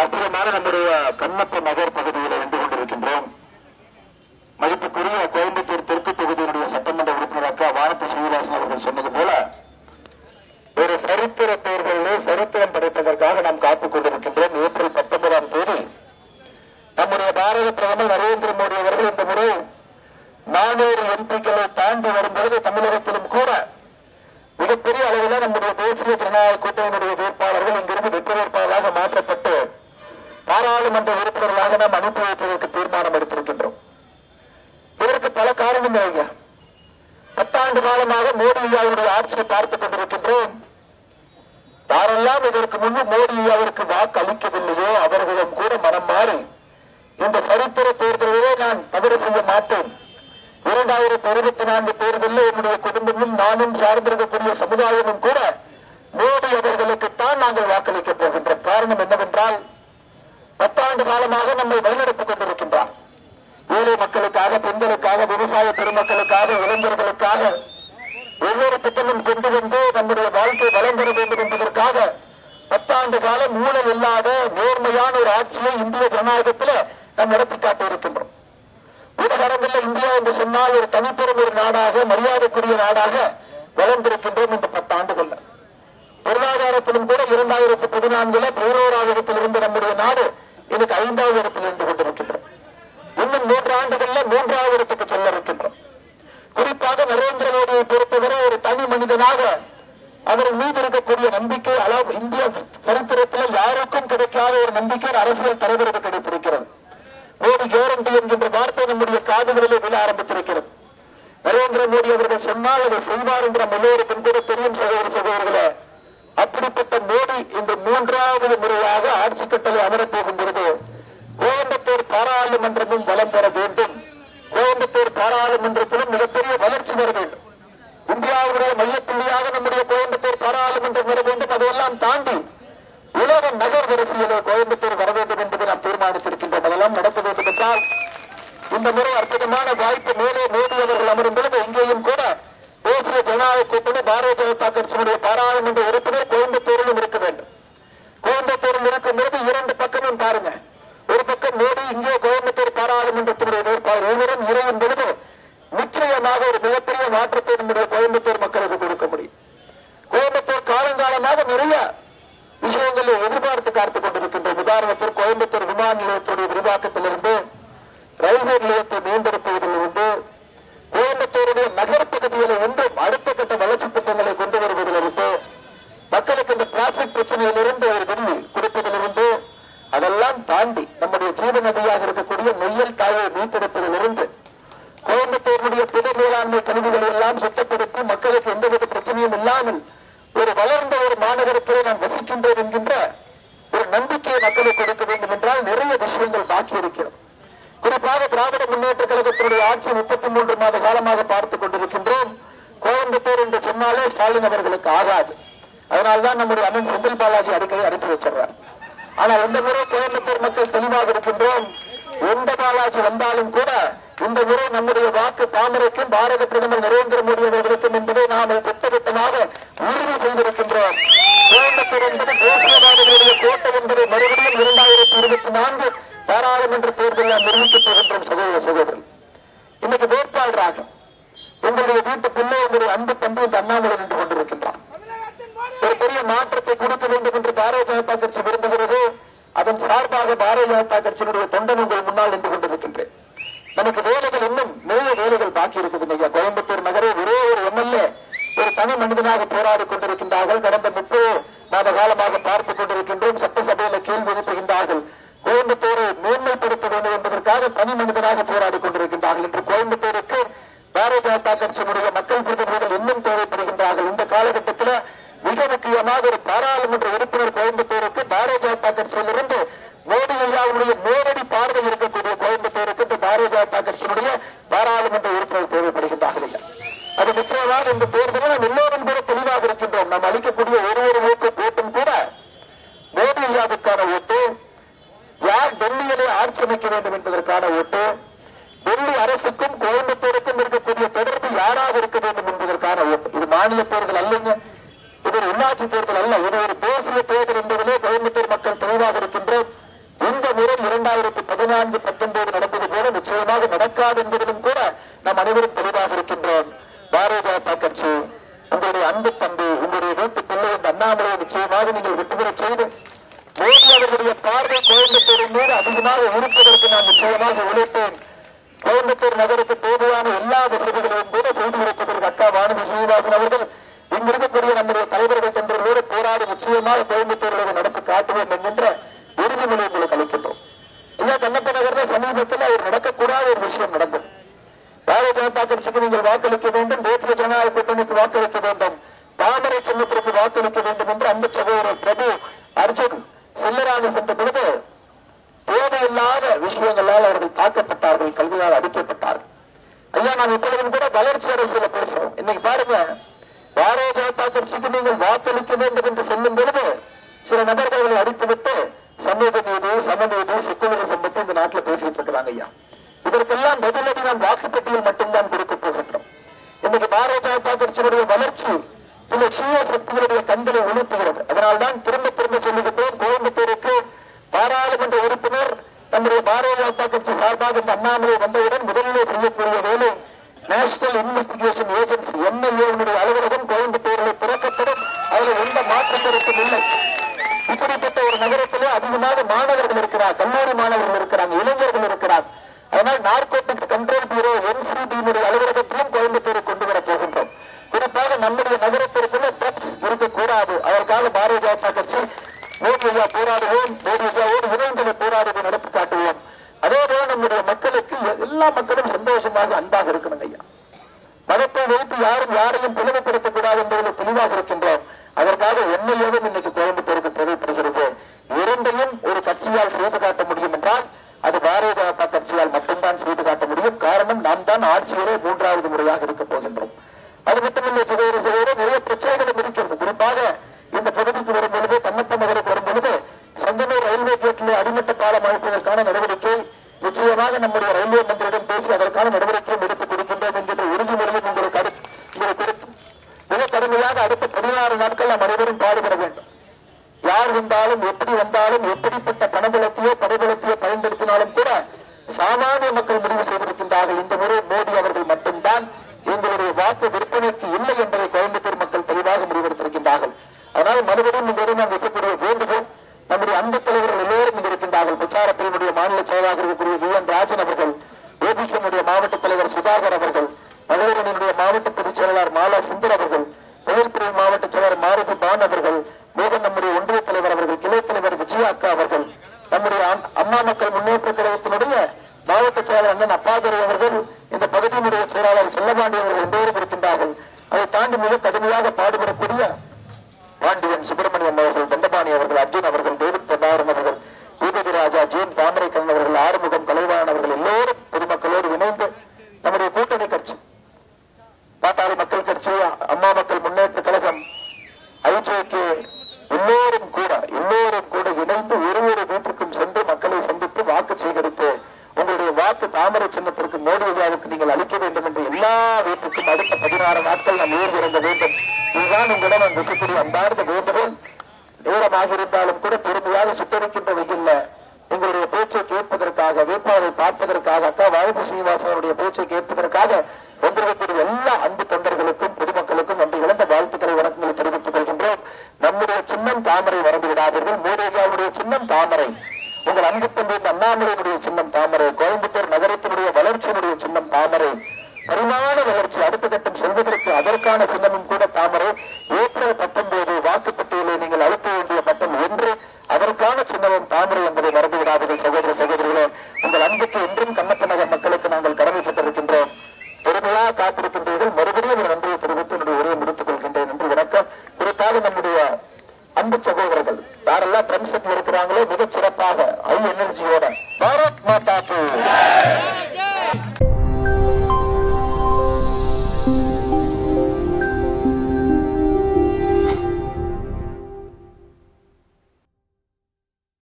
அற்புதமான நம்முடைய கண்ணப்ப நகர் பகுதியில் வந்து கொண்டிருக்கின்றோம். மதிப்புக்குரிய கோயம்புத்தூர் தெற்கு தொகுதியினுடைய சட்டமன்ற உறுப்பினர் அக்கா வானத்த சீனிவாசன் அவர்கள் சொன்னது போல ஒரு சரித்திர தேர்தலில் சரித்திரம் படைப்பதற்காக நாம் காத்துக் கொண்டிருக்கின்றோம். ஏப்ரல் பத்தொன்பதாம் தேதி நம்முடைய பாரத பிரதமர் நரேந்திர மோடி அவர்கள் இந்த முறை நானூறு எம்பிக்களை தாண்டி வரும்பொழுது தமிழக உறுப்பினர்களாக நாம் அனுப்பி வைப்பதற்கு தீர்மானம் எடுத்திருக்கின்றோம். இதற்கு பல காரணங்கள் ஐயா. பத்தாண்டு காலமாக மோடி ஐயாவுடைய ஆட்சியை பார்த்துக் கொண்டிருக்கின்றோம். யாரெல்லாம் இதற்கு முன்பு மோடி ஐயாவிற்கு வாக்கு அளிக்கவில்லையோ அவர்களும் கூட மனம் மாறி இந்த சரித்திர தேர்தலிலே நான் தவறு செய்ய மாட்டேன். இரண்டாயிரத்தி இருபத்தி நான்கு தேர்தலில் என்னுடைய குடும்பமும் நானும் சார்ந்திருக்கக்கூடிய சமுதாயமும் கூட மோடி அவர்களுக்குத்தான் நாங்கள் வாக்களிக்கப் போகின்ற காரணம் என்னவென்றால் பத்தாண்டு காலமாக நம்மை வழிநடத்திக் கொண்டிருக்கின்றார். ஏழை மக்களுக்காக பெண்களுக்காக விவசாய பெருமக்களுக்காக இளைஞர்களுக்காக ஒவ்வொரு திட்டமும் கொண்டு வந்து நம்முடைய வாழ்க்கை வளம் பெற வேண்டும் என்பதற்காக பத்தாண்டு காலம் ஊழல் இல்லாத நேர்மையான ஒரு ஆட்சியை இந்திய ஜனநாயகத்தில் நாம் நடத்தி காட்டியிருக்கின்றோம் உலகரங்கில் இந்தியா என்று சொன்னால் ஒரு தனிப்பெரும் ஒரு நாடாக மரியாதைக்குரிய நாடாக வளர்ந்திருக்கின்றோம் இந்த பத்தாண்டுகள்ல. பொருளாதாரத்திலும் கூட இரண்டாயிரத்தி பதினான்குல பதினோராவது இருந்த நம்முடைய நாடு இன்னைக்கு ஐந்தாவது இடத்தில் இருந்து கொண்டிருக்கின்றோம். இன்னும் மூன்று ஆண்டுகள்ல மூன்றாவது இடத்துக்கு செல்ல இருக்கின்றோம் குறிப்பாக நரேந்திர மோடியை பொறுத்தவரை ஒரு தனி மனிதனாக அவர் மீது இருக்கக்கூடிய நம்பிக்கை அளவு இந்திய சரித்திரத்தில் யாருக்கும் கிடைக்காத ஒரு நம்பிக்கை அரசியல் தலைவருக்கு கிடைத்திருக்கிறது. மோடி கேரண்டி என்கின்ற வார்த்தை நம்முடைய காதுகளிலே விழ ஆரம்பித்திருக்கிறது. நரேந்திர மோடி அவர்கள் சொன்னால் அதை செய்வார் என்று நம்ம எல்லோருக்கும் கூட தெரியும் சகோதர சகோதரர்களை அப்படிப்பட்ட மோடி இந்த மூன்றாவது முறையாக ஆட்சி கட்டளை அமரப்போகும் பொழுது கோயம்புத்தூர் பாராளுமன்றமும் பலம் பெற வேண்டும். கோயம்புத்தூர் பாராளுமன்றத்திலும் மிகப்பெரிய வளர்ச்சி வர வேண்டும். இந்தியாவுடைய மையப்புள்ளியாக நம்முடைய கோயம்புத்தூர் பாராளுமன்றம் வர வேண்டும். அதையெல்லாம் தாண்டி உலக நகர் வரிசையிலே கோயம்புத்தூர் வர வேண்டும் என்பதை நாம் தீர்மானித்திருக்கின்றோம். அதெல்லாம் நடக்க வேண்டும் என்றால் இந்த முறை அற்புதமான வாய்ப்பு மேலே மோடி அவர்கள் அமரும் பொழுது இங்கேயும் கூட தேசிய ஜனநாயக கூட்டணி பாரதிய ஜனதா கட்சியினுடைய பாராளுமன்ற உறுப்பினர் கோயம்புத்தூரிலும் இருக்க வேண்டும். கோயம்புத்தூரில் இருக்கும் போது இரண்டு பக்கமும் பாருங்க. ஒரு பக்கம் மோடி இங்கே கோயம்புத்தூர் பாராளுமன்றத்தினுடைய வேட்பாளர். இருவரும் இறையும் பொழுது நிச்சயமாக ஒரு மிகப்பெரிய மாற்றத்தை நம்முடைய கோயம்புத்தூர் மக்களுக்கு கொடுக்க முடியும். கோயம்புத்தூர் காலங்காலமாக நிறைய விஷயங்களை எதிர்பார்த்து காத்துக் கொண்டிருக்கின்ற உதாரணத்தில் கோயம்புத்தூர் விமான நிலையத்துடைய விரிவாக்கத்திலிருந்து ரயில்வே நிலையத்தை மீண்டும் பகுதியில் இன்றும் அடுத்த கட்ட வளர்ச்சி திட்டங்களை கொண்டு வருவதிலிருந்து மக்களுக்கு இந்த டிராபிக் பிரச்சனையிலிருந்து ஒரு வெள்ளி கொடுப்பதிலிருந்து அதெல்லாம் தாண்டி நம்முடைய ஜீவ நதியாக இருக்கக்கூடிய நெய்யல் காயை மீட்டெடுப்பதிலிருந்து கோயம்புத்தூருடைய பொது மேலாண்மை கழிவுகளை எல்லாம் சுத்தப்படுத்தி மக்களுக்கு எந்தவித பிரச்சனையும் இல்லாமல் ஒரு வளர்ந்த ஒரு மாநகரத்திலே நாம் வசிக்கின்றோம் என்கின்ற ஒரு நம்பிக்கையை மக்களுக்கு கொடுக்க வேண்டும் என்றால் நிறைய விஷயங்கள் பாக்கி இருக்கிறது. குறிப்பாக திராவிட முன்னேற்ற கழகத்தினுடைய ஆட்சி முப்பத்தி மூன்று மாத காலமாக பார்த்து சொன்னாலே ஸ்டாலின் அவர்களுக்கு ஆகாது. அதனால்தான் நம்முடைய அண்ணன் செந்தில் பாலாஜி அடிக்கடி அனுப்பி வச்சிருவார் ஆனால் இந்த முறை கோயம்புத்தூர் மக்கள் தெளிவாக இருக்கின்றோம். எந்த பாலாஜி வந்தாலும் கூட இந்த முறை நம்முடைய வாக்கு தாமரைக்கும் பாரத பிரதமர் நரேந்திர மோடி அவர்களுக்கும் என்பதை நாம் திட்டவட்டமாக உறுதி செய்திருக்கின்றோம். கோயம்புத்தூர் என்பது தேசியவாதிகளுடைய கோட்டை என்பதை மறுபடியும் இரண்டாயிரத்தி இருபத்தி நான்கு பாராளுமன்ற தேர்தலில் நாம் நிரூபிக்கப் போகின்றோம் சகோதர சகோதரர் இன்னைக்கு வேட்பாளராகும் எங்களுடைய வீட்டு பிள்ளை எங்களுடைய அன்பு தம்பி இந்த அண்ணாமலை நின்று கொண்டிருக்கின்றான். ஒரு பெரிய மாற்றத்தை கொடுக்க வேண்டும் என்று பாரதிய ஜனதா கட்சி விரும்புகிறது. அதன் சார்பாக பாரதிய ஜனதா கட்சியினுடைய தொண்டன் உங்கள் முன்னால் நின்று கொண்டிருக்கின்றேன். நமக்கு வேலைகள் இன்னும் நிறைய வேலைகள் பாக்கி இருக்குது ஐயா. கோயம்புத்தூர் நகரே ஒரே ஒரு எம்எல்ஏ ஒரு தனி மனிதனாக போராடி கொண்டிருக்கின்றார்கள். கடந்த முப்பது மாத காலமாக பார்த்துக் கொண்டிருக்கின்றோம். சட்டசபையில கேள்வி எழுப்புகின்றார்கள். கோயம்புத்தூரை மேன்மைப்படுத்த வேண்டும் என்பதற்காக தனி மனிதனாக போராடி கொண்டிருக்கின்றார்கள். என்று கோயம்புத்தூர் பாரதிய ஜனதா கட்சியினுடைய மக்கள் பிரதிநிதிகள் இன்னும் தேவைப்படுகின்றார்கள் இந்த காலகட்டத்தில் மிக முக்கியமாக ஒரு பாராளுமன்ற உறுப்பினர் கோயம்புத்தூருக்கு பாரதிய ஜனதா கட்சியிலிருந்து மோடி ஐயாவுடைய நேரடி இருக்கக்கூடிய கோயம்புத்தூருக்கு இந்த பாரதிய ஜனதா கட்சியினுடைய பாராளுமன்ற உறுப்பினர் தேவைப்படுகின்றார்கள். அது நிச்சயமாக இந்த தேர்தலில் நாம் எல்லோரும் கூட தெளிவாக இருக்கின்றோம். நாம் அளிக்கக்கூடிய ஒரு ஒரு ஓட்டு ஓட்டும் கூட மோடி ஐயாவுக்கான ஓட்டு யார் டெல்லியிலே ஆட்சி அமைக்க வேண்டும் என்பதற்கான ஓட்டு டெல்லி அரசுக்கும் கோயம்புத்தூருக்கும் இருக்கக்கூடிய தொடர்பு யாராக இருக்க வேண்டும் என்பதற்கான ஓட்டு. இது மாநில தேர்தல் அல்லங்க. இது ஒரு உள்ளாட்சி தேர்தல் அல்ல. இது ஒரு தேசிய தேர்தல் என்பதில் கோயம்புத்தூர் மக்கள் தெளிவாக இருக்கின்றோம் அன்பு தம்பி உங்களுடைய வீட்டு பிள்ளை இந்த அண்ணாமலையை நிச்சயமாக நீங்கள் வெற்றிபெறச் செய்து மோடி அவர்களுடைய பார்வை கோயம்புத்தூரின் மீது அதிகமாக இருப்பதற்கு நான் நிச்சயமாக உழைப்பேன். கோயம்புத்தூர் நகருக்கு தேவையான எல்லா வசதிகளையும் கூட செய்து கொடுப்பதற்கு அக்கா வானதி சீனிவாசன் அவர்கள் இங்கிருக்கக்கூடிய நம்முடைய தலைவர்கள் சென்றவர்களோடு போராடி நிச்சயமாக கோயம்புத்தூரில் நடத்தி காட்டுவோம் என்கின்ற உறுதிமொழி உங்களுக்கு அளிக்கின்றோம். ஐயா கண்ணப்ப நகர்ல சமீபத்தில் அவர் நடக்கக்கூடாத ஒரு விஷயம் நடந்தது. ஜனதா கட்சிக்கு நீங்கள் வாக்களிக்க வேண்டும். தேசிய ஜனநாயக கூட்டணிக்கு வாக்களிக்க வேண்டும். தாமரை சின்னத்திற்கு வாக்களிக்க வேண்டும் என்று அன்பு சகோதரர் பிரபு அர்ஜுன் செல்லராக சென்ற பொழுது தேவையில்லாத விஷயங்களால் அவர்கள் தாக்கப்பட்டார்கள் கல்வியால் அடிக்கப்பட்டார்கள். ஐயா நாம் இப்பொழுதும் கூட வளர்ச்சி அரசியல பேசுறோம் இன்னைக்கு பாருங்க பாரதிய ஜனதா கட்சிக்கு நீங்கள் வாக்களிக்க வேண்டும் என்று சொல்லும் பொழுது சில நபர்களை அடித்துவிட்டு சமூக நீதி சமநீதி செக்குலரிசம் பற்றி இந்த நாட்டில் பேசிட்டு இருக்கிறாங்க ஐயா. இதற்கெல்லாம் பதிலடி நாம் வாக்குப்பட்டியல் மட்டும்தான் கொடுக்க போகின்றோம். இன்னைக்கு பாரதிய ஜனதா கட்சியினுடைய வளர்ச்சி சில சீய சக்திகளுடைய கண்களை உணர்த்துகிறது. அதனால்தான் திரும்ப திரும்ப சொல்லுகின்றோம் கோயம்புத்தூருக்கு பாராளுமன்ற உறுப்பினர் நம்முடைய பாரதிய ஜனதா கட்சி சார்பாக இந்த அண்ணாமலை வந்தவுடன் முதலிலே செய்யக்கூடிய வேலை நேஷனல் இன்வெஸ்டிகேஷன் ஏஜென்சி ட்ரக்ஸ் அதற்காக பாரதிய ஜனதா கட்சி மோடி போராடுவோம் மோடியாவோடு இணைந்து போராடுவோம் நடப்பு காட்டுவோம். அதே போல நம்முடைய மக்களுக்கு எல்லா மக்களும் சந்தோஷமாக அன்பாக இருக்கணும் ஐயா. மதத்தை வைத்து யாரும் யாரையும் பிளவுபடுத்தக்கூடாது என்பதில் தெளிவாக இருக்கின்றோம். அதற்காக எம்எல்ஏவும் இன்னைக்கு கோயம்புத்தூருக்கு தேவைப்படுகிறது. இரண்டையும் ஒரு கட்சியால் செய்து காட்ட முடியும் என்றால் அது பாரதிய ஜனதா கட்சியால் மட்டும்தான் செய்து காட்ட முடியும். காரணம் நாம் தான் ஆட்சியரே நிச்சயமாக நம்முடைய ரயில்வே மந்திரிடம் பேசி அதற்கான நடவடிக்கையும் எடுத்துக் கொடுக்கின்றோம் என்கின்ற உறுதிமொழியும் உங்களுக்கு உங்களுக்கு மிக கடுமையாக அடுத்த பதினாறு நாட்கள் நாம் அனைவரும் பாடுபட வேண்டும். யார் வந்தாலும் எப்படி வந்தாலும் எப்படிப்பட்ட பணபலத்தையோ படைபலத்தையோ பயன்படுத்தினாலும் கூட சாமானிய மக்கள் முடிவு செய்வது இந்த முறை மோடி அவர்கள் மட்டும்தான் எங்களுடைய வாக்கு விற்பனைக்கு இல்லை என்பதை கோயம்புத்தூர் மக்கள் தெளிவாக முடிவெடுத்திருக்கின்றார்கள் அதனால் மறுபடியும் உங்களிடம் நாம் வைக்கக்கூடிய வேண்டுகோள் நம்முடைய அன்பு தலைவர்கள் எல்லோரும் இங்கு இருக்கின்றார்கள் பிரச்சாரத்தினுடைய மாநில செயலாளர் இருக்கக்கூடிய வி என் ராஜன் அவர்கள் ஏபிசியினுடைய மாவட்ட தலைவர் சுதாகர் அவர்கள் மகளிரணியினுடைய மாவட்ட பொதுச் செயலாளர் மாலா சுந்தர் அவர்கள் தொழில்துறை பாரதி பான் அவர்கள் மேலும் நம்முடைய ஒன்றிய தலைவர் அவர்கள் கிளை தலைவர் விஜயா அக்கா அவர்கள் நம்முடைய அம்மா மக்கள் முன்னேற்ற கழகத்தினுடைய மாவட்ட செயலாளர் அண்ணன் அப்பாதுரை அவர்கள் இந்த பகுதியினுடைய செயலாளர் செல்லபாண்டி அவர்கள் எல்லோரும் இருக்கின்றார்கள் அதை தாண்டி மிக கடுமையாக பாடுபடக்கூடிய பாண்டியன் சுப்பிரமணியம் அவர்கள் தண்டபாணி அவர்கள் அர்ஜுன் அவர்கள் டேவிட் பிரபாகரன் அவர்கள் பூபதி ராஜா ஜீன் தாமரைக்கண்ணன் அவர்கள் ஆறுமுகம் கலைவாணன் அவர்கள் எல்லோரும் பொதுமக்களோடு இணைந்து நம்முடைய கூட்டணி கட்சி பாட்டாளி மக்கள் கட்சி அம்மா மக்கள் முன்னேற்ற கழகம் ஐஜேகே எல்லோரும் கூட எல்லோரும் கூட இணைந்து ஒரு ஒரு வீட்டுக்கும் சென்று மக்களை சந்தித்து வாக்கு சேகரித்து உங்களுடைய வாக்கு தாமரை சின்னத்திற்கு மோடி ஐயாவுக்கு நீங்கள் அளிக்க வேண்டும் என்று எல்லா வீட்டுக்கும் அடுத்த பதினாறு நாட்கள் நாம் உயர்ந்திருந்த வேண்டும். இதுதான் உங்களிடம் நான் வைக்கக்கூடிய அன்பார்ந்த வேண்டுகோள். நேரமாக இருந்தாலும் கூட பெருமையாக சுட்டரிக்கின்ற வெயில்ல உங்களுடைய பேச்சை கேட்பதற்காக வேட்பாளரை பார்ப்பதற்காக அக்கா வாழ்வு சீனிவாசனுடைய பேச்சை கேட்பதற்காக வந்திருக்கக்கூடிய எல்லா அன்பு தொண்டர்களுக்கும் பொதுமக்களுக்கும் நன்றி இழந்த வாழ்த்துக்களை வணக்கங்களை தெரிவித்துக் கொள்கின்றோம். நம்முடைய சின்னம் தாமரை மறந்து விடாதீர்கள் மோடி சின்னம் தாமரை. உங்கள் அன்பு அண்ணாமலையினுடைய சின்னம் தாமரை கோயம்புத்தூர் நகரத்தினுடைய வளர்ச்சியினுடைய சின்னம் தாமரை. பரிமாண வளர்ச்சி அடுத்த கட்டம் செல்வதற்கு அதற்கான சின்னமும் கூட தாமரை. ஏப்ரல் பத்தொன்பது வாக்குப்பட்டியலை நீங்கள் அழுத்த வேண்டிய பட்டம் ஒன்று. அதற்கான சின்னமும் தாமரை என்பதை மறந்துவிடாதீர்கள் சகோதர சகோதரிகளே. உங்கள் அன்புக்கு அன்பு சகோதரர்கள் யாரெல்லாம் பிரம்சத்தில் இருக்கிறாங்களோ மிக சிறப்பாக ஐ எனர்ஜியோட பாரத் மாதா